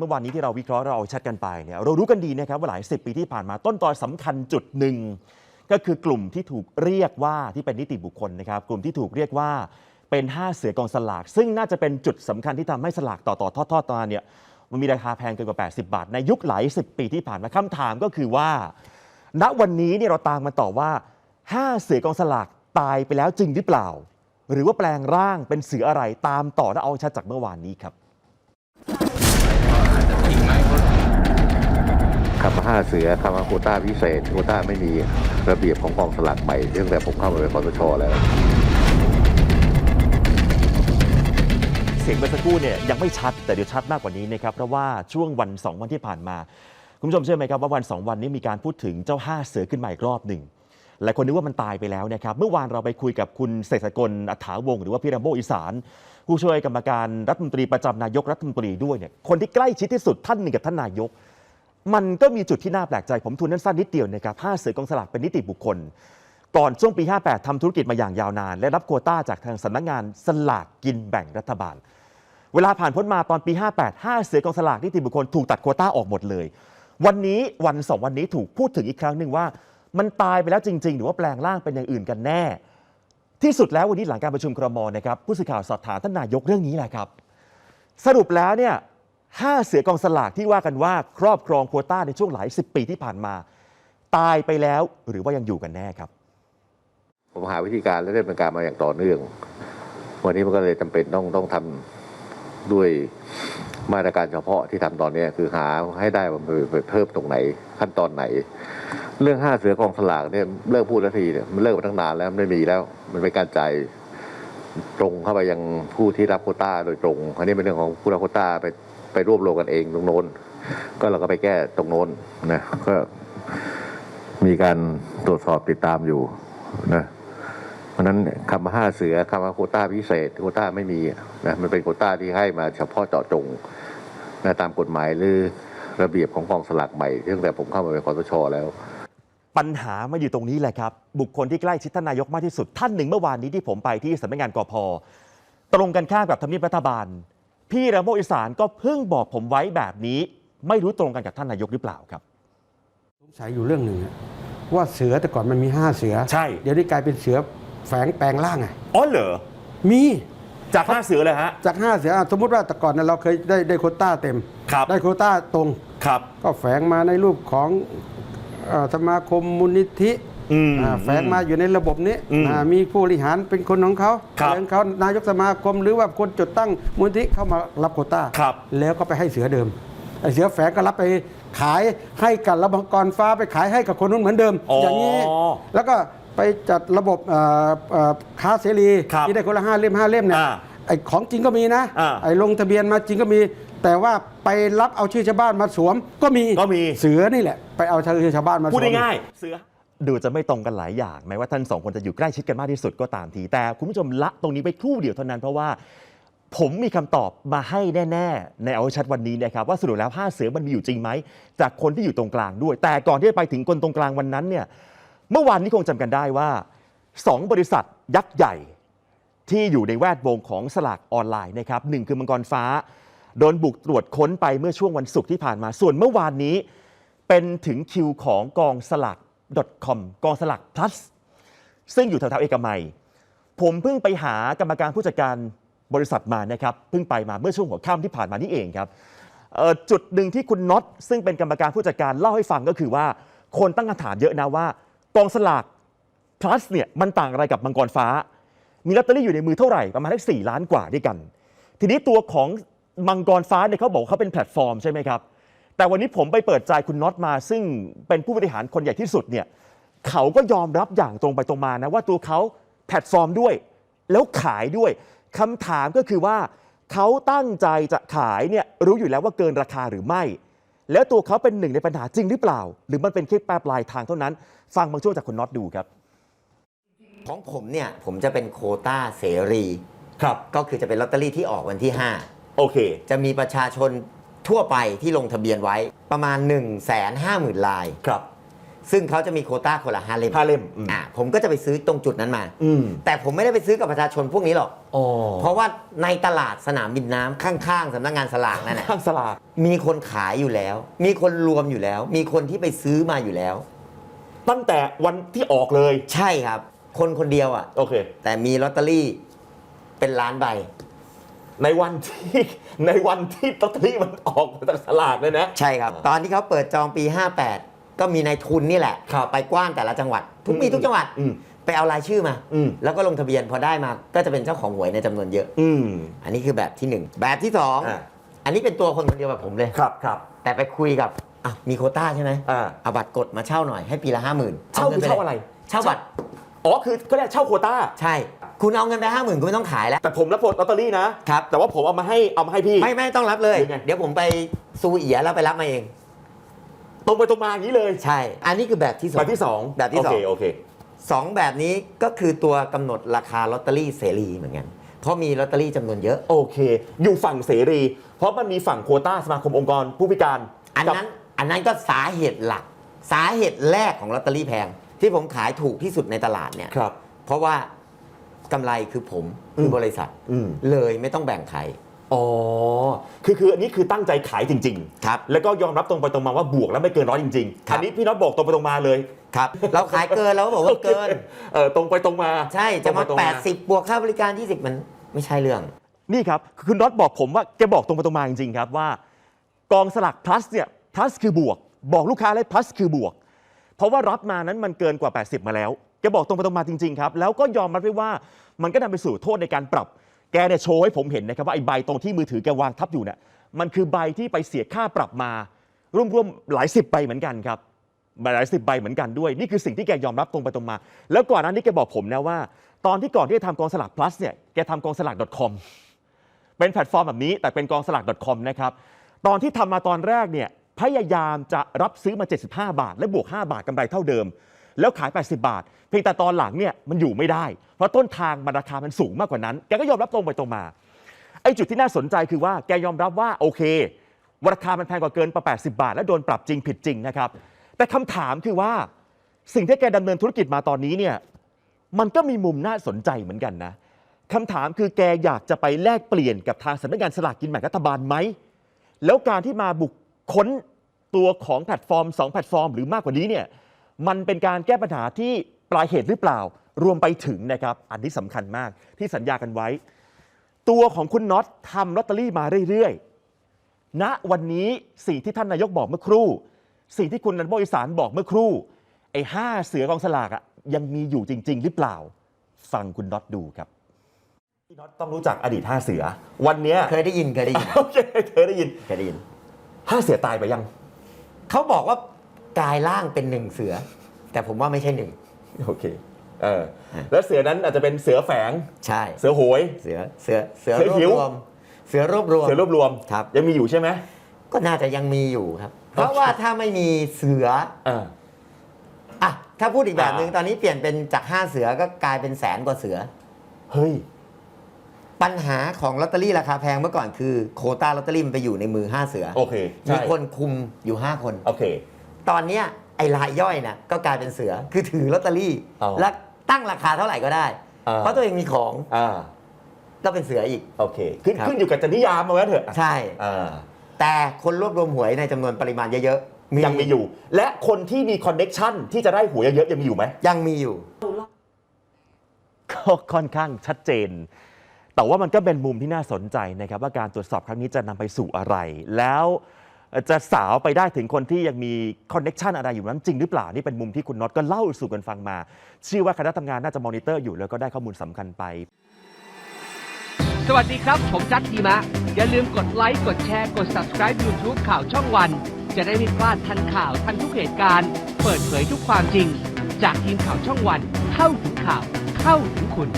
เมื่อวานนี้ที่เราวิเคราะห์เราเอาชัดกันไปเนี่ยเรารู้กันดีนะครับว่าหลายสิบปีที่ผ่านมาต้นตอสำคัญจุดหนึ่งก็คือกลุ่มที่ถูกเรียกว่าที่เป็นนิติบุคคลนะครับ กลุ่มที่ถูกเรียกว่าเป็น 5 เสือกองสลาก ซึ่งน่าจะเป็นจุดสำคัญที่ทำให้สลากต่อต่อทอดทอดๆมาเนี่ยมันมีราคาแพงเกินกว่า 80 บาท ในยุคหลายสิบปีที่ผ่านมาคำถามก็คือว่า ณวันนี้เนี่ยเราตามมาต่อว่า 5 เสือกองสลากตายไปแล้วจริงหรือเปล่า หรือว่าแปลงร่างเป็นเสืออะไรตามต่อและเอาชัดจากเมื่อวานนี้ครับ คำว่าห้าเสือคำว่าโคต้าพิเศษโคต้าไม่มีระเบียบของกองสลากใหม่ตั้งแต่ผมเข้ามาเป็นคอสชแล้ว เสียงเมื่อสักครู่เนี่ยยังไม่ชัดแต่เดี๋ยวชัดมากกว่านี้นะครับเพราะว่าช่วงวัน 2 วันที่ผ่านมา คุณผู้ชมเชื่อไหมครับว่าวัน 2 วันนี้มีการพูดถึงเจ้า 5 เสือขึ้นมาอีกรอบหนึ่งหลายคนนึกว่ามันตายไปแล้วนะครับ เมื่อวานเราไปคุยกับคุณเศรษฐกลอัฐาวง หรือว่าพี่รัมโบอีสาน ผู้ช่วยกรรมการรัฐมนตรีประจำนายกรัฐมนตรีด้วยเนี่ยคนที่ใกล้ชิดที่สุดท่านหนึ่งกับท่านนายก มันก็มีจุดที่น่าแปลกใจ ผมทุนนั้นสั้นนิดเดียวนะครับห้าเสือกองสลากเป็นนิติบุคคล ก่อนช่วงปี 58ทำธุรกิจมาอย่างยาวนาน และรับโควต้าจากทางสำนักงานสลากกินแบ่งรัฐบาล เวลาผ่านพ้นมาตอนปี 58 5 เสือกองสลากนิติบุคคลถูกตัดโควต้าออกหมดเลย วันนี้วันสองวันนี้ถูกพูดถึงอีกครั้งหนึ่งว่า มันตายไปแล้วจริง ๆ หรือว่าแปลงร่างเป็นอย่างอื่นกันแน่ ที่สุดแล้ววันนี้หลังการประชุมครมนะครับผู้สื่อข่าวสอบถามท่านนายกเรื่องนี้แหละครับ สรุปแล้วเนี่ย ห้าเสือกองสลากที่ว่ากันว่าครอบครองโควต้าในช่วงหลายสิบปีที่ผ่านมา ตายไปแล้วหรือว่ายังอยู่กันแน่ครับ ผมหาวิธีการและดำเนินการมาอย่างต่อเนื่อง วันนี้มันก็เลยจำเป็นต้องต้องทำด้วยมาตรการเฉพาะที่ทำตอนนี้คือหาให้ได้ว่ามันเพิ่มตรงไหนขั้นตอนไหน เรื่องห้าเสือกองสลากเนี่ยเลิกพูดทันทีเนี่ยมันเลิกมาตั้งนานแล้วไม่มีแล้ว มันเป็นการจ่ายตรงเข้าไปยังผู้ที่รับโควต้าโดยตรงอันนี้เป็นเรื่องของผู้รับโควต้าไป ไปรวบรวมกันเองตรงโน้น ก็เราก็ไปแก้ตรงโน้นนะก็มีการตรวจสอบติดตามอยู่นะเพราะนั้นคำว่าห้าเสือคำว่าโคต้าพิเศษโคต้าไม่มีนะมันเป็นโคต้าที่ให้มาเฉพาะเจาะจงนะตามกฎหมายหรือระเบียบของกองสลากใหม่ตั้งแต่ผมเข้ามาเป็นคอสชแล้ว ปัญหามาอยู่ตรงนี้แหละครับ บุคคลที่ใกล้ชิดท่านนายกมากที่สุดท่านหนึ่งเมื่อวานนี้ที่ผมไปที่สำนักงานกพตรงกันข้ามกับทำเนียบรัฐบาล พี่ระโมอีสานก็เพิ่งบอกผมไว้แบบนี้ ไม่รู้ตรงกันกับท่านนายกหรือเปล่าครับ สงสัยอยู่เรื่องหนึ่งอะว่าเสือแต่ก่อนมันมีห้าเสือใช่ เดี๋ยวนี้กลายเป็นเสือแฝงแปลงร่างไงอ๋อเหรอมีจากห้าเสือเลยฮะ จากห้าเสืออะสมมติว่าแต่ก่อนเนี่ยเราเคยได้ได้โควต้าเต็ม ครับ ได้โควต้าตรง ครับ ก็แฝงมาในรูปของเอ่อสมาคมมูลนิธิ อืมอ่าแฝงมาอยู่ในระบบนี้อืมอ่ามีผู้บริหารเป็นคนของเขาครับเป็นเขานายกสมาคมหรือว่าคนจดตั้งมูลนิธิเข้ามารับโควต้า ครับ แล้วก็ไปให้เสือเดิมไอ้เสือแฝงก็รับไปขายให้กับระบบกรฟ้าไปขายให้กับคนนู้นเหมือนเดิม อ๋ออย่างนี้ แล้วก็ไปจัดระบบเอ่อเอ่อค้าเสรีครับที่ได้คนละห้าเล่มห้าเล่มเนี่ยอ่าไอ้ของจริงก็มีนะอ่าไอ้ลงทะเบียนมาจริงก็มี แต่ว่าไปรับเอาชื่อชาวบ้านมาสวมก็มีก็มี เสือนี่แหละ ไปเอาชื่อชาวบ้านมาสวม พูดง่ายๆเสือ ดูจะไม่ตรงกันหลายอย่างแม้ว่าท่านสองคนจะอยู่ใกล้ชิดกันมากที่สุดก็ตามที แต่คุณผู้ชมละตรงนี้ไปครู่เดียวเท่านั้นเพราะว่าผมมีคำตอบมาให้แน่ ๆ ในเอาชัดวันนี้นะครับว่าสรุปแล้วห้าเสือมันมีอยู่จริงไหม จากคนที่อยู่ตรงกลางด้วย แต่ก่อนที่จะไปถึงคนตรงกลางวันนั้นเนี่ยเมื่อวานนี้คงจำกันได้ว่าสองบริษัทยักษ์ใหญ่ที่อยู่ในแวดวงของสลากออนไลน์นะครับหนึ่งคือมังกรฟ้า โดนบุกตรวจค้นไปเมื่อช่วงวันศุกร์ที่ผ่านมาส่วนเมื่อวานนี้ เป็นถึงคิวของกองสลาก .com กองสลาก plus ซึ่งอยู่แถวๆเอกมัย ผมเพิ่งไปหากรรมการผู้จัดการบริษัทมานะครับเพิ่งไปมาเมื่อช่วงหัวค่ำที่ผ่านมานี่เองครับจุดหนึ่งที่คุณน็อตซึ่งเป็นกรรมการผู้จัดการเล่าให้ฟังก็คือว่า คนตั้งคำถามเยอะนะว่ากองสลาก plus เนี่ยมันต่างอะไรกับมังกรฟ้า มีลอตเตอรี่อยู่ในมือเท่าไหร่ประมาณได้4ล้านกว่าด้วยกัน ทีนี้ตัวของมังกรฟ้าเนี่ยเขาบอกเขาเป็นแพลตฟอร์มใช่ไหมครับ แต่วันนี้ผมไปเปิดใจคุณน็อตมา ซึ่งเป็นผู้บริหารคนใหญ่ที่สุดเนี่ยเขาก็ยอมรับอย่างตรงไปตรงมานะว่าตัวเขาแพลตฟอร์มด้วย แล้วขายด้วยคำถามก็คือว่าเขาตั้งใจจะขายเนี่ยรู้อยู่แล้วว่าเกินราคาหรือไม่ แล้วตัวเขาเป็นหนึ่งในปัญหาจริงหรือเปล่า หรือมันเป็นแค่ปลายทางเท่านั้น ฟังบางช่วงจากคุณน็อตดูครับของผมเนี่ยผมจะเป็นโควต้าเสรี ครับ ก็คือจะเป็นลอตเตอรี่ที่ออกวันที่โอเค5จะมีประชาชน ทั่วไปที่ลงทะเบียนไว้ประมาณ 1 5 0 0 0 0ลาย ครับ ซึ่งเขาจะมีโควต้าคนละห้าเล่มห้าเล่มอืม อ่าผมก็จะไปซื้อตรงจุดนั้นมา อืมแต่ผมไม่ได้ไปซื้อกับประชาชนพวกนี้หรอก อ๋อเพราะว่าในตลาดสนามบินน้ำข้างๆสำนักงานสลากนั่นแหละข้างสลาก มีคนขายอยู่แล้ว มีคนรวมอยู่แล้ว มีคนที่ไปซื้อมาอยู่แล้ว ตั้งแต่วันที่ออกเลย ใช่ครับ คนคนเดียวอะ โอเค แต่มีลอตเตอรี่เป็นล้านใบ ในวันที่ในวันที่ลอตเตอรี่มันออกมาจากสลากเลยนะ ใช่ครับ ตอนที่เขาเปิดจองปี 58 ก็มีนายทุนนี่แหละครับไปกว้านแต่ละจังหวัด ทุกปีอืมทุกจังหวัดอืมไปเอารายชื่อมาอืมแล้วก็ลงทะเบียนพอได้มา ก็จะเป็นเจ้าของหวยในจำนวนเยอะอืมอันนี้คือแบบที่หนึ่งแบบที่สองอ่าอันนี้เป็นตัวคนคนเดียวแบบผมเลยครับครับแต่ไปคุยกับอะมีโควต้าใช่ไหมอ่าเอาบัตรกดมาเช่าหน่อยให้ปีละห้าหมื่นเช่าคือเช่าอะไร เช่าบัตร อ๋อคือก็เรียกเช่าโควต้า ใช่ คุณเอาเงินไปห้าหมื่นคุณไม่ต้องขายแล้ว แต่ผมรับลอตเตอรี่นะครับ แต่ว่าผมเอามาให้เอามาให้พี่ ไม่ไม่ต้องรับเลย หรือไง เดี๋ยวผมไปซูเอียแล้วไปรับมาเอง ตรงไปตรงมาอย่างนี้เลยใช่ อันนี้คือแบบที่สอง แบบที่สองแบบที่สอง โอเคโอเค สองแบบนี้ก็คือตัวกำหนดราคาลอตเตอรี่เสรีเหมือนกัน เพราะมีลอตเตอรี่จำนวนเยอะ โอเค อยู่ฝั่งเสรี เพราะมันมีฝั่งโควต้าสมาคมองค์กรผู้พิการอันนั้นอันนั้นก็สาเหตุหลัก สาเหตุแรกของลอตเตอรี่แพง ที่ผมขายถูกที่สุดในตลาดเนี่ยครับ เพราะว่ากำไรคือผมคืออบริษัทอืม เลยไม่ต้องแบ่งใคร อ๋อ คือคืออันนี้คือตั้งใจขายจริงๆครับแล้วก็ยอมรับตรงไปตรงมาว่าบวกแล้วไม่เกินร้อยจริงครัๆบอันนี้พี่น็อตบอกตรงไปตรงมาเลยครับ เราขายเกินเราก็บอกว่าเกิน เออตรงไปตรงมาใช่จะมา ตรงไปตรง80 บวกค่าบริการ 20 มันไม่ใช่เรื่อง นี่ครับคือน็อตบอกผมว่าแกบอกตรงไปตรงมาจริงๆครับว่า กองสลัก plus เนี่ย plus คือบวก บอกลูกค้าเลย plus คือบวก เพราะว่ารับมานั้นมันเกินกว่า 80 มาแล้วแกบอกตรงไปตรงมาจริงๆครับแล้วก็ยอมรับด้วยว่ามันก็นำไปสู่โทษในการปรับ แกเนี่ยโชว์ให้ผมเห็นนะครับว่าไอ้ใบตรงที่มือถือแกวางทับอยู่เนี่ยมันคือใบที่ไปเสียค่าปรับมา ร่วมๆหลายสิบใบเหมือนกันครับหลายสิบใบเหมือนกันด้วย นี่คือสิ่งที่แกยอมรับตรงไปตรงมา แล้วก่อนหน้านี้แกบอกผมนะว่า ตอนที่ก่อนที่จะทำกองสลาก plus เนี่ยแกทำกองสลาก .com เป็นแพลตฟอร์มแบบนี้แต่เป็นกองสลาก .com นะครับตอนที่ทำมาตอนแรกเนี่ย พยายามจะรับซื้อมา 75 บาท และบวก 5 บาทกำไรเท่าเดิม แล้วขาย 80 บาท เพียงแต่ตอนหลังเนี่ยมันอยู่ไม่ได้ เพราะต้นทางมันราคามันสูงมากกว่านั้น แกก็ยอมรับตรงไปตรงมา ไอ้จุดที่น่าสนใจคือว่าแกยอมรับว่าโอเควราคามันแพงกว่าเกินกว่า80 บาท และโดนปรับจริงผิดจริงนะครับ แต่คำถามคือว่าสิ่งที่แกดำเนินธุรกิจมาตอนนี้เนี่ยมันก็มีมุมน่าสนใจเหมือนกันนะคำถามคือแกอยากจะไปแลกเปลี่ยนกับทางสำนักงานสลากกินแบ่งรัฐบาลไหม แล้วการที่มาบุก ค้นตัวของแพลตฟอร์ม 2 แพลตฟอร์ม หรือมากกว่านี้เนี่ยมันเป็นการแก้ปัญหาที่ปลายเหตุหรือเปล่า รวมไปถึงนะครับอันนี้สำคัญมากที่สัญญากันไว้ ตัวของคุณน็อตทำลอตเตอรี่มาเรื่อยๆณวันนี้สิ่งที่ท่านนายกบอกเมื่อครู่ สิ่งที่คุณนันโบอีสานบอกเมื่อครู่ไอ้ห้าเสือกองสลากอะยังมีอยู่จริง ๆ หรือเปล่า ฟังคุณน็อตดูครับพี่น็อตต้องรู้จักอดีตห้าเสือ วันเนี้ยเคยได้ยินเคยได้ยินโอเคเคยได้ยินเคยได้ยิน ห้าเสือตายไปยัง เขาบอกว่ากลายร่างเป็นหนึ่งเสือ แต่ผมว่าไม่ใช่หนึ่ง โอเคเออแล้วเสือนั้นอาจจะเป็นเสือแฝง ใช่ เสือโหย เสือเสือเสือเสือรวบหิวรวม เสือรวบรวมเสือรวบรวมครับยังมีอยู่ใช่ไหมก็น่าจะยังมีอยู่ครับ เพราะว่าถ้าไม่มีเสืออ่าอะถ้าพูดอีกแบบหนึ่งอ่าตอนนี้เปลี่ยนเป็นจากห้าเสือก็กลายเป็นแสนกว่าเสือ เฮ้ย ปัญหาของลอตเตอรี่ราคาแพงเมื่อก่อนคือโควต้าลอตเตอรี่มันไปอยู่ในมือห้าเสือโอเคมีใช่คนคุมอยู่ห้าคน โอเค ตอนเนี้ยไอ้รายย่อยน่ะก็กลายเป็นเสือคือถือลอตเตอรี่ อ๋อและตั้งราคาเท่าไหร่ก็ได้ อ่า เพราะตัวเองมีของอ่าก็เป็นเสืออีก โอเค ขึ้นครับ ขึ้นอยู่กับจนิยามมาไว้เถอะใช่ อ่าแต่คนรวบรวมหวยในจำนวนปริมาณเยอะๆยังมีอยู่ และคนที่มีคอนเน็กชันที่จะได้หวยเยอะๆยังมีอยู่ไหม ยังมีอยู่ ก็ค่อนข้างชัดเจน แต่ว่ามันก็เป็นมุมที่น่าสนใจนะครับว่าการตรวจสอบครั้งนี้จะนำไปสู่อะไร แล้วจะสาวไปได้ถึงคนที่ยังมีคอนเน็ชันอะไรอยู่นั้นจริงหรือเปล่า นี่เป็นมุมที่คุณน็อตก็เล่าสู่กันฟังมา เชื่อว่าคณะทำงานน่าจะมอนิเตอร์อยู่แล้วก็ได้ข้อมูลสำคัญไป สวัสดีครับ ผมจัดทีมะ อย่าลืมกดไลค์กดแชร์กด subscribe YouTube ข่าวช่องวัน จะได้ไม่พลาดทันข่าวทันทุกเหตุการณ์ เปิดเผยทุกความจริง จากทีมข่าวช่องวัน เข้าถึงข่าวเข้าถึงคุณ